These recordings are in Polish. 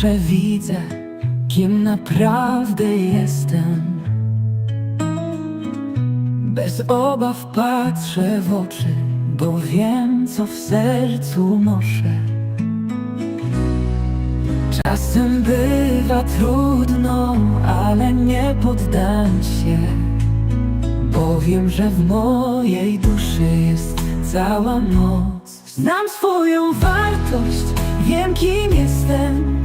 patrzę, widzę, kim naprawdę jestem. Bez obaw patrzę w oczy, bo wiem, co w sercu noszę. Czasem bywa trudno, ale nie poddam się, bo wiem, że w mojej duszy jest cała moc. Znam swoją wartość, wiem kim jestem.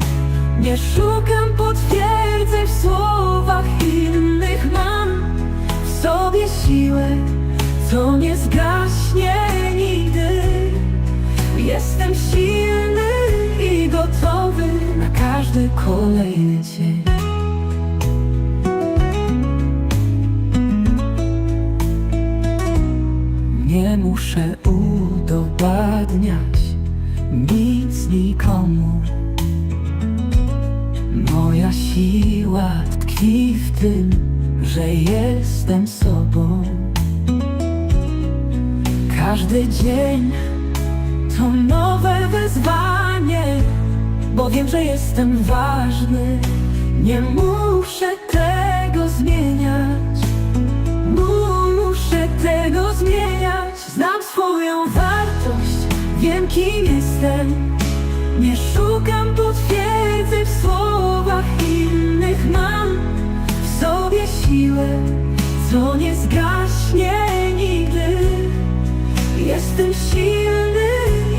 Nie szukam potwierdzeń w słowach innych, mam w sobie siłę, co nie zgaśnie nigdy. Jestem silny i gotowy na każdy kolejny dzień. Nie muszę udowadniać nic nikomu. Siła tkwi w tym, że jestem sobą. Każdy dzień to nowe wyzwanie, bo wiem, że jestem ważny. Nie muszę tego zmieniać. Muszę tego zmieniać. Znam swoją wartość, wiem kim jestem. Nie szukam potwierdzeń co nie zgaśnie nigdy. Jestem silny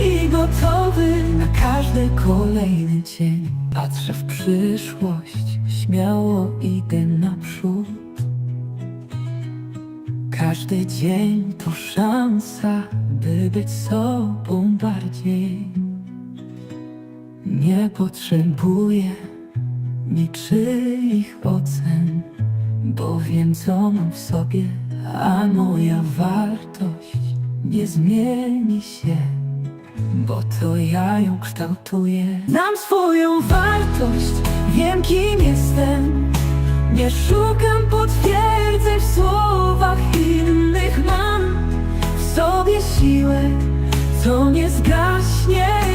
i gotowy na każdy kolejny dzień. Patrzę w przyszłość, śmiało idę naprzód. Każdy dzień to szansa, by być sobą bardziej. Nie potrzebuję niczyich ocen, bo wiem co mam w sobie, a moja wartość nie zmieni się, bo to ja ją kształtuję. Znam swoją wartość, wiem kim jestem. Nie szukam potwierdzeń w słowach innych, mam w sobie siłę, co nie zgaśnie